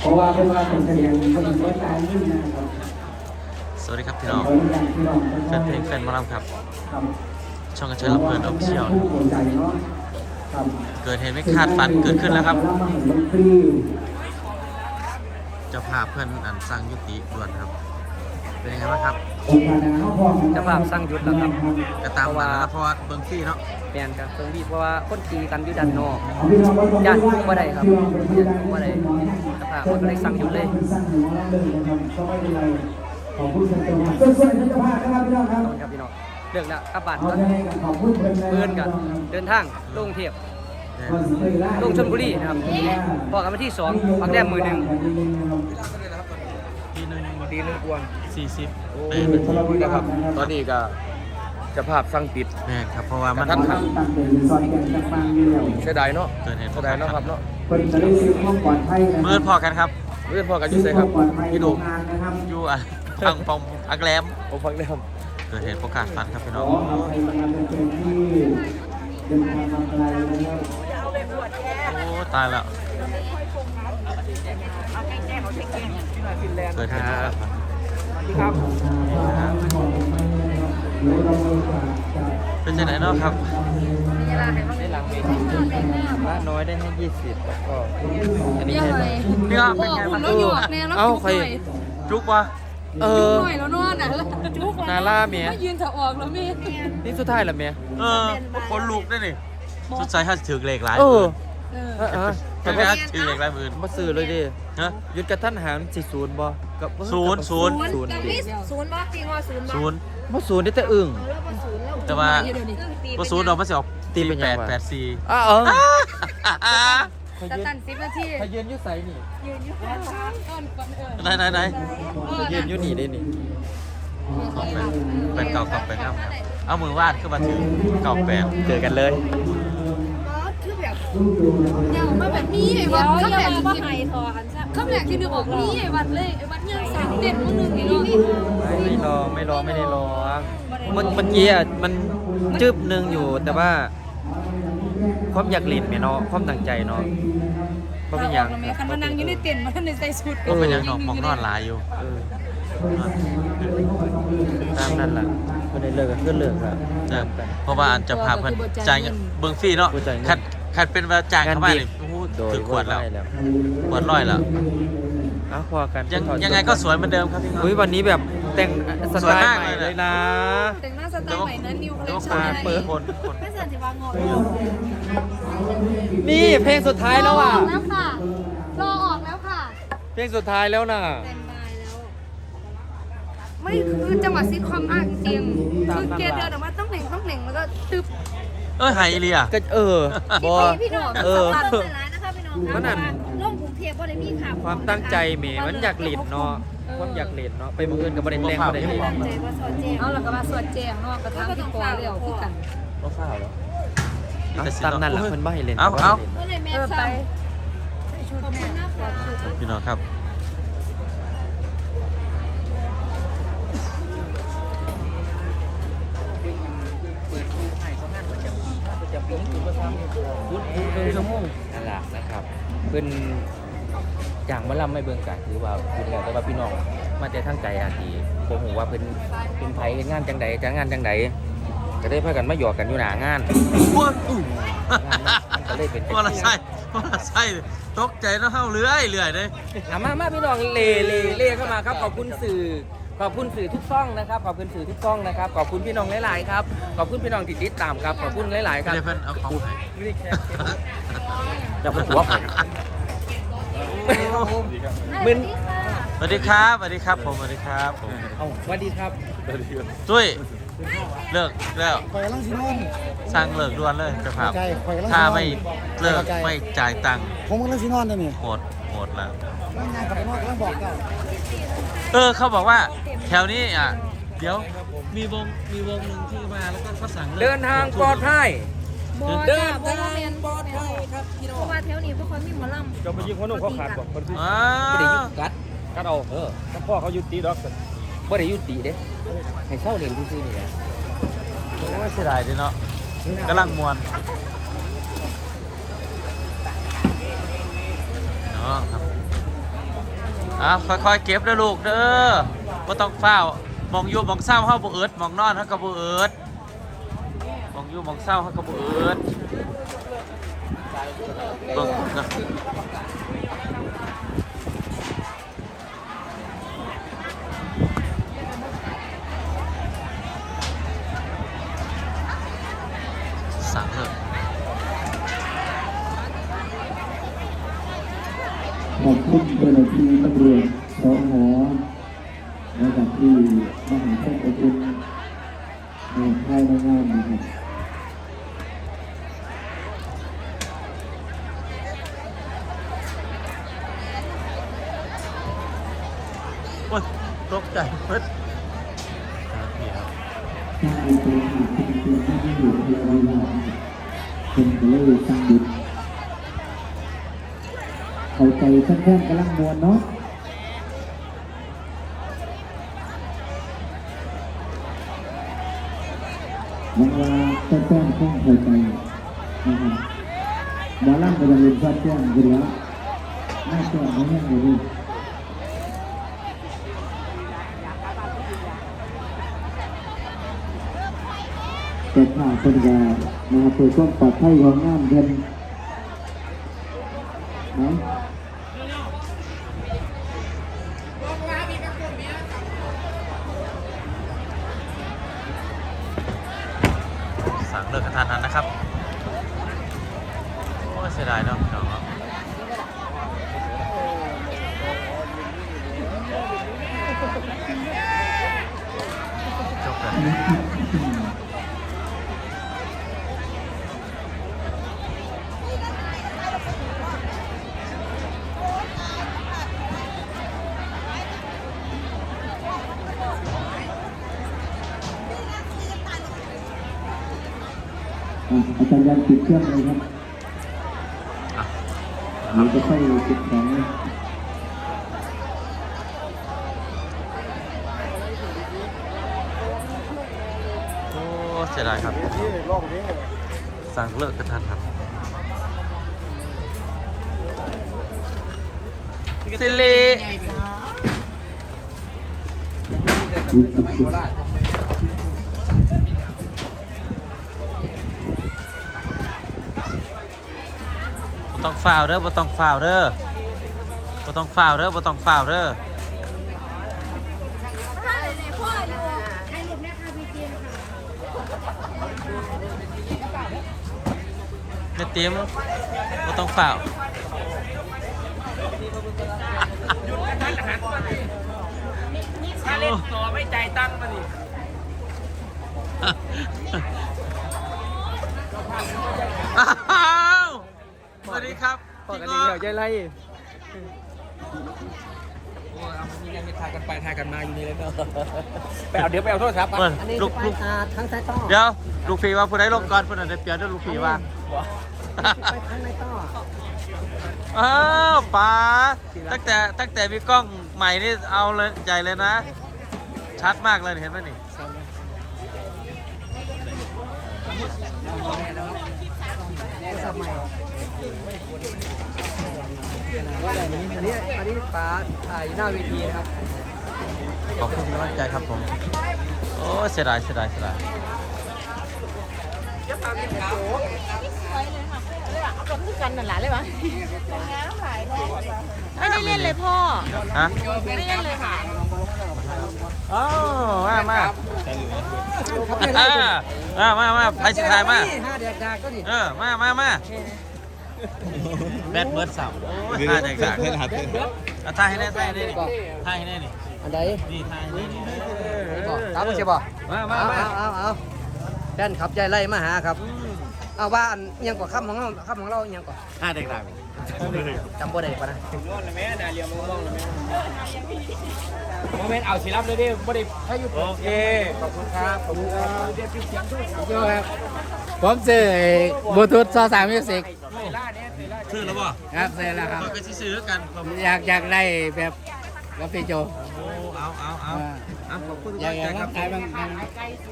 เพราะว่าเป็นว่าเป็นแสดงเป็นเปิดการขึ้นนะครับสวัสดีครับพี่น้องขออนุญาตพี่น้องแฟนเพลงแฟนหมอลำครับครับ ช่องกระเชยรับเพลินออฟฟิเชียลผู้สนใจเนาะครับเกิดเหตุไม่คาดฝันเกิดขึ้นแล้วครับมาเห็นดนตรีเจ้าภาพเพื่อนอันสร้างยุติด่วนครับ เป็นยังไงบ้างครับ องค์การงานเขาพร้อมเจ้าภาพสร้างยุทธแล้วครับกระตามมาแล้วนะเพราะว่าเบิ้งฟี่เนาะแปลนกับเฟิงบีเพราะว่าคนตีกันอยู่ด้านนอกเอาพี่น้องไว้ตรงนี้ญาติทุกบ่ได้ครับพี่น้องเป็นผู้ใดญาติทุกบ่ได้เสภาพมันก็เลยสั่งหยุดเลยสร้างหยุดเลยนะครับก็ไม่เป็นไรขอบคุณท่านเจ้าภาพส่วนๆท่านเจ้าภาพนะครับพี่น้องครับครับพี่น้องเลิกแล้วกลับบ้านเอาก่อนได้กับขอบคุณเพื่อนเลยเพื่อนกันเดินทางลงเทียบลงชลบุรีนะครับพอกันวันที่สองพักแรมมือหนึ่งทีหนึ่งตีนึงกวน สี่สิบโอ้เปนนาทีนะครับ ตอนนี้ก็เจะภาพสั่งปิดแม่นครับเพราะว่ามัน กระทันหันตั้งแต่ซอยแก่นจังปังอยู่แล้วเสียดายเนาะเกิดเหตุ เสียดายเนาะครับเนาะเพิ่นจะได้ซื้อห้องปลอดภัยนะเมื่อพอกันครับเรื่องพ่อกันอยุ่ใส่ครับปลอดภัยพี่ดุงานนะครับอยู่อะฟังปองอักแรมผมฟังได้ครับเกิดเหตุประกาศฝันครับพี่ขน้อองอภัยมาเป็นเป็นที่เดินทางมาไกลนะครับโอ้ตายแล้วเกิดเหตุประกาศฝัน ครับเดี๋ยวเรามีโอกาสจะเป็นยังไงเนาะครับได้หลังเวทีบ้านน้อยได้ให้ยี่สิบแล้วก็อันนี้เยอะให้เลยนี่ก็เป็นไงคุบ้างณต้องหยอกแน่แล้วเอ้าจุกใครหน่อยจุกวะเอจุอกหน่อยแล้วนอนอะจุกนาล่าเมียไม่ยืนเถอะออกแล้วมีนี่สุดท้ายแล้วเมียเออคนลูกได้นี่สุดใจถ้าถือเหล็กหลายเออ เออเออเออเป็นไงถือเหล็กหลายหมื่นมาซื้อเลยดิฮะ หยุดกระทันหันสิศูนย์บ่กับศูนย์ศูนย์ ศูนย์แต่ดิมีศูนย์บ่จริงว่าศูนย์บ่ศูนย์มาศูนย์ได้แต่อึ่งแล้วบ่ศูนย์แล้วแต่ว่าเดี๋ยวนี้พอศูนย์เราไม่ใช่ออกตีเป็นแปยังดวะ แปดสี่อ้าวเออแต่ตันสิบนาทีถ้ายืนอยู่ใสนี่ยืนอยู่ข้างซ้ายก่อนก่อนเออไหนไหนไหนเออยืนอยู่นี่ได้นี่สองแปดเป็นเก่าเก่าแปดครับเอามือวาดขึ้นมาถือเก่าแปดเจอกันเลย คือแบบยังมาแบบนี้ไอ้วัดข้ามแหลกที่ไฮทอกันซะข้ามแหลกที่นึกออกนี่ไอ้วัดเลยไอ้วัดยังสามเด่นมื้อนึงนี่เนาะไม่รอไม่รอไม่ได้รอเมื่อเมื่อกี้อะมันจึบหนึ่งอยู่แต่ว่า ความอยากเล่นแม่เนาะความตั้งใจเนาะก็เป็นอย่างคันมานั่งอยู่ในเต็นท์มาทันได้ใส่ชุดก็เป็นอยังนอกมองนอนหลายอยู่ตามนั้นแหละก็ได้เลิกก็เลิกครับเพราะว่าอันจะพาเพิ่อนจ่ายเงินเบิ่งฟรีเนาะคัด คัดเป็นว่าจ่ายงานเข้ามาดีนี่โอ้โหโดยถือขวดแล้วได้แล้วขวดร้อยแล้วเอ้าพอกันยังถอดยังไงก็สวยเหมือนเดิมครับพี่น้อง อุ้ยวันนี้แบบแต่งสสวยไตล์มากใหม่เลยเลยนะ แต่งหน้าสไตล์ใหม่นั้นนิวคอลเลแล้วคก็ชั่นขาอะไรเปิดคนคน ไม่สันติวางอนี่เพลงสุดท้ายแล้วอะ แล้วค่ะรอออกแล้วค่ะเพลงสุดท้ายแล้วน่ะแตนบายแล้ว ไม่คือจังหวะซิทคอมมากจริงๆคือเกียร์เดินออกมาต้องเหน่งต้องเหน่งแล้วก็ตึบ เออหายอีเลีย ก็เออบอ พี่น้องเออตัดเป็นร้านนะคะพี่น้องมันนั่นล่มกรุงเทพบ่ได้มีข่าวความตั้งใจเมมันอยากเล่นเนาะความอยากเล่นเนาะไปมืออื่นกับประเด็นแรงประเด็นเล่นตั้งใจว่าสอนแจ้งเอาแล้วก็มาสวดแจ้งเนาะกระทั่งที่ปอเรียวคือกันก็ข้าวแล้วนี่แต่สิตามนั้นแหละเนาะเพิ่นบ่ให้เล่นเอาแต่ว่เอาให้ล่นก็เลยแม่ซ้ำชุดแม่หน้าปอดพี่น้องครับ ชั่วโมงนั่นแหละนะครับเพิ่นอย่างมาลำไม่เบิ่งกันถือว่าคุณแล้วแต่ว่าพี่น้องมาแต่ทั้งใจอาทีผมหูว่าเพิ่นเป็นไผเฮ็ดงานจังใดจังงานจังใดก็ได้พากันมาหยอกกันอยู่หน้างานว้าวอู้มันก็เลยเป็นว่าละไส้ว่าละไส้ตกใจแล้วเข้าเลื้อยเลื้อยเลยอะมามาพี่น้องเลเลเลเข้ามาครับขอบคุณสื่อ ขอบคุณสื่อทุกช่องนะครับ ขอบคุณสื่อทุกช่องนะครับ ขอบคุณพี่น้องหลายๆครับ ขอบคุณพี่น้องที่ติดตามครับ ขอบคุณหลายๆครับเดี๋ยวเพิ่นเอาของให้จะพูดหัวผมมึนสวัสดีครับสวัสดีครับผมสวัสดีครับผมเอาสวัสดีครับตุ้ยเลิกแล้วข่อยกำลังสินอนสร้างเลิกด่วนเลยเจ้าภาพใจข่อยกำลังสินอนถ้าไม่เลิกไม่จ่ายตังค์ผมกำลังสินอนเดี๋ยวนี้โหดโหดแล้วร่างงานกลับไปนอนกำลังบอกเจ้า เออเขาบอกว่าแถวนี้อะเดี๋ยวมีวงมีวงหนึ่งที่มาแล้วก็เขาสั่งลิกเดินทางปลอดภัยเดินทางปลอดภัยครับพี่น้องเพราะว่าแถวนี้พวกเขามีหมอลำจะไปยิงคนหนุ่มเขาขาดบอกคนที่อ้าไม่ได้ยุวติกัดกัดเอาเออถ้าพ่อเขายุติดอกไม่ได้ยุติเด้ให้เช่าเรียนซื่อๆนี่แหละโอ้ยเสียดายดิเนาะกำลังมวนเนาะครับ อะค่อยๆเก็บเด้อลูกเด้อบ่ต้องเฝ้ามองอยู่มองเศร้าเฮาบ่เอิดมองนอนเฮาก็บ่เอิดมองอยู่มองเศร้าเฮาก็บ่เอิด ที่มหาเทพอบอุ่นในค่ายงานนะครับโอ๊ยตกใจเพิ่นถ้าไอ้ตัวที่เป็นตัวที่อยู่ในรายงานเป็นเลยสร้างบุญเข้าใจท่านแค่กำลังมวลเนาะ แจ้งคงเข้าใจนะครับหมอลำก็จะเรียนชัดแจ้งอยู่แล้วน่าแจ้งไม่แห้งเลยแต่ข่าวเป็นยานะครับเพื่อความปลอดภัยของงานเพิ่นนะ เลิกกระทันหันนะครับโอ้เสียดายเนาะพี่น้องครับจบแล้ว ย์ยันปิดเครื่องเลยครับอะเราจะค่อยปิดของนะโอ้เสียดายครับ สั่งเลิกกระทันหันสิริปิดปิดปิด บ่ ต้องฝ่าวเด้อบ่ต้องฝ่าวเด้อบ่ต้องฝ่าวเด้อบ่ต้องฝ่าวเด้อพ่ออยู่ให้ลูกเนี่ยค่ะพี่เจมค่ะแม่ติ๋มบ่ต้องฝ่าวถ้าเล่นต่อไม่ใจายตังค์มาดิอ้าวสวัสดี ครับพอพี่กันง้ดีอเดี๋ยวใจไรโอ้เอามีกันไปทายกันไปทายกันมาอยู่นี่เลยเนาะไปเอาเดี๋ยวไปเอาโทรศัพท์เปิดลูกลูกทั้งสายต่อเดี๋ยวลูกพี่ว่าผู้ใดลงก่อนผู้นั้นได้เปรียบเด้อลูกพี่ว่าไปทั้งในต่ออ้าวป๋าตั้งแต่ตั้งแต่มีกล้องใหม่นี่เอาเลยใหญ่เลยนะ ชัดมากเลยเห็นไหมนี่สมัย ว่าอะไรนี้อันนี้อันนี้ป้าถ่ายหน้าเวทีนะครับขอบคุณกำลังใจครับผม โอ้เสียดายเสียดายเสียดายไม่ได้เล่นเลยพ่อ ฮะ ไม่ได้เล่นเลยค่ะอ๋อมามาอ่ามามามาไปสิทายมาห้าเด็กดาก็ดิเออมามามา แบดเบิร์ดสาวโอ้ยท่าแดกดักเอาท่าให้แน่ท่าให้แน่นี่ท่าให้แน่นี่อันใดนี่ท่าให้แน่นี่บอกตามมาใช่ป่ะมามาเอามาเอาเอาเอาแฟนขับใจไล่มาหาครับเอาว่าอันเอียังกว่าคำของเราคำของเราเอียังกว่าท่าแดกดักจำบ่ได้ปะนะมองเลยแม่นาเรียวมองมองเลยแม่โมเมนต์เอาสิรับเลยดิบ่ได้ให้อยู่โอเคขอบคุณครับขอบคุณครับเดี๋ยวปิดเสียงด้วยครับผมซื้อบลูทูธซอสามมิวสิก เวลาเนี่ยเวลาซื้อแล้วป่ะครับเสร็จแล้วครับเราก็ซื้อกันผมอยากอยากได้แบบกับพี่โจโอ้เอาเอาเอาเอาขอบคุณทุกอยากท่านอยากใจครับขายบางบาง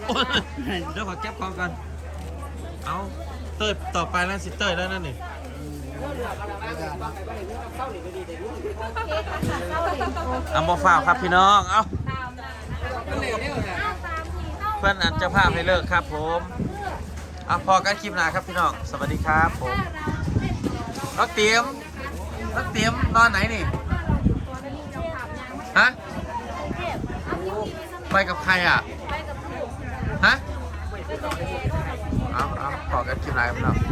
โอ้ยเดี๋ยวขอเก็บของกันเอาเต้ยต่อไปแล้วสิเต้ยแล้วนั่นนี่โอเคค่ะเอาบ่ฟ้าวครับพี่น้องเอาเพื่อนอันเจะภาพให้เลิกครับผมเอาพอกันคลิปหน้าครับพี่น้องสวัสดีครับผม น้องเตรียมน้องเตรียมนอนไหนนี่ฮะไปกับใครอะฮะเอาเอาขอกันคลิปหน้าครับพี่น้อง